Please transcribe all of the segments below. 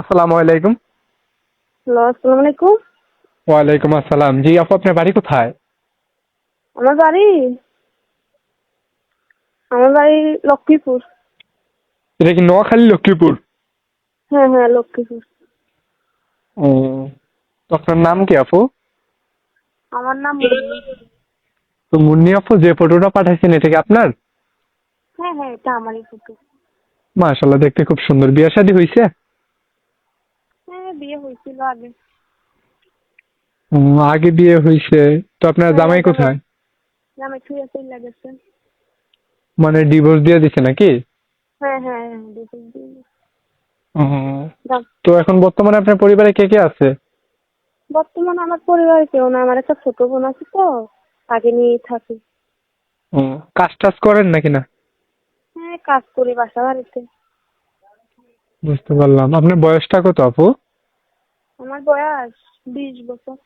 আসসালামু আলাইকুম। হ্যালো আসসালামু আলাইকুম। ওয়ালাইকুম আসসালাম। জি আপু আপনার বাড়ি কোথায়? আমার বাড়ি আমার বাড়ি লক্ষ্মীপুর। এটা কি নোয়াখালী লক্ষ্মীপুর? হ্যাঁ হ্যাঁ লক্ষ্মীপুর। ও তো আপনার নাম কি আপু? আমার নাম। তো মুন্নি আপু যে ফটোটা পাঠাইছেন এটা কি আপনার? হ্যাঁ হ্যাঁ এটা আমারই ফটো। মাশাল্লাহ দেখতে খুব সুন্দর। বিয়ে শাদী হয়েছে হ্যাঁ বিয়ে হয়েছিল আগে। আগে বিয়ে হয়েছে। তো আপনার জামাই কোথায়? আমি ছুঁয়ে চলে গেছে মানে ডিভোর্স দিয়ে দিছে নাকি? হ্যাঁ হ্যাঁ হ্যাঁ ডিভোর্স দিয়ে দিয়েছে। তো এখন বর্তমানে আপনার পরিবারে কে কে আছে? বর্তমানে আমার পরিবারে কেউ না আমার একটা ছোট বোন আছে তো তাকে নিয়েই থাকি। কাজ টাজ করেন নাকি না? হ্যাঁ কাজ করি বাসা বাড়িতে। বুঝতে পারলাম। আপনার বয়সটা কত আপু? আমার বয়স বিশ বছর।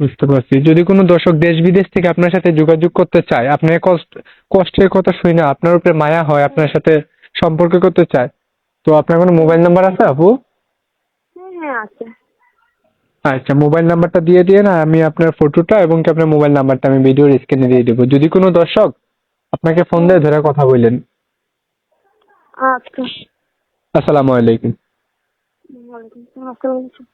বুঝতে পারছি। যদি কোনো দর্শক দেশ বিদেশ থেকে আপনার সাথে যোগাযোগ করতে চায় আপনার কষ্ট কষ্টের কথা শুনে না আপনার উপরে মায়া হয় আপনার সাথে সম্পর্ক করতে চায় তো আপনার কোনো মোবাইল নাম্বার আছে আপু? হ্যাঁ হ্যাঁ আছে। আচ্ছা মোবাইল নাম্বারটা দিয়ে দিয়ে না আমি আপনার ফটোটা এবং কি আপনার মোবাইল নাম্বারটা আমি ভিডিওর স্ক্রিনে দিয়ে দেবো। যদি কোনো দর্শক আপনাকে ফোন দিয়ে ধরে কথা বললেন আচ্ছা। আসসালামু আলাইকুম। ওয়ালাইকুম আসসালাম